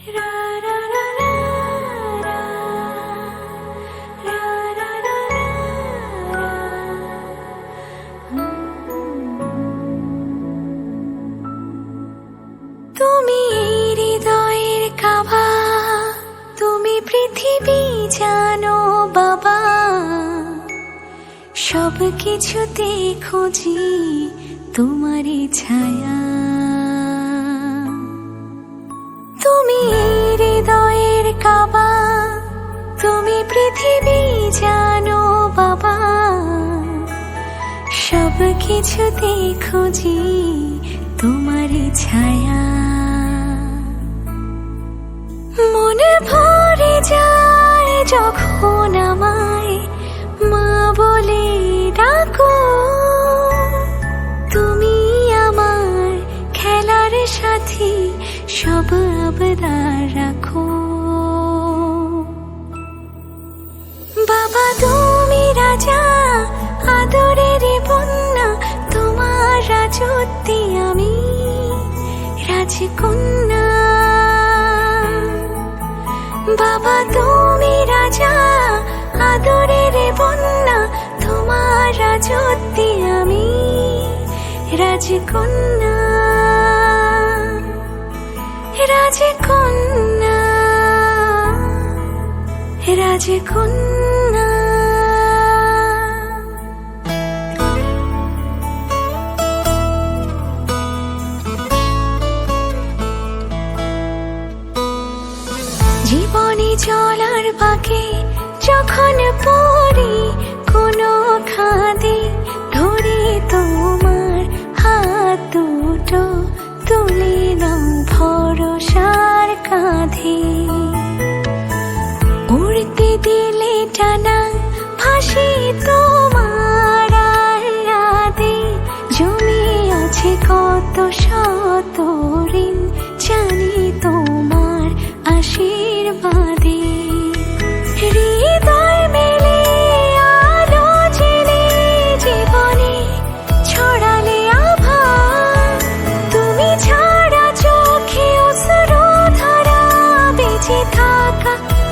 তুমি হৃদয়ের কাবা তুমি পৃথিবী জানো বাবা। সব কিছুতে খুঁজি তোমারই ছায়া। কাবা, তুমি পৃথিবী জানো বাবা। সব কিছুতে খুঁজি তোমারই ছায়া। মনে ভরে যায় যখন আমায় মা বলে ডাকো। তুমি আমার খেলার সাথী, সব আবদার রাখো। রাজকন্যা বাবা তুমি রাজা আদরের বন্যা তোমার রাজত্বে আমি রাজকন্যা। রাজকন্যা রাজকন্যা। জীবনে চলার পাকে যখন পড়ি, কোনো খাদে ধরে তোমার হাত দুটো তুলে নাও ভরসার কাঁধে। উড়তে দিলে টানা ফাঁসি তোমার রাতে। জমে আছে কত শত ঋণ জানি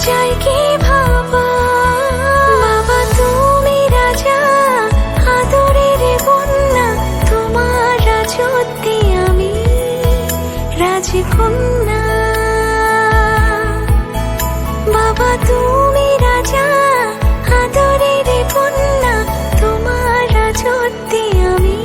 চাই কি ভাবা? বাবা, তুমি রাজা, আদরের বন্যা তোমার রাজত্বে আমি রাজকন্যা। বাবা কন্যা, তোমার আমি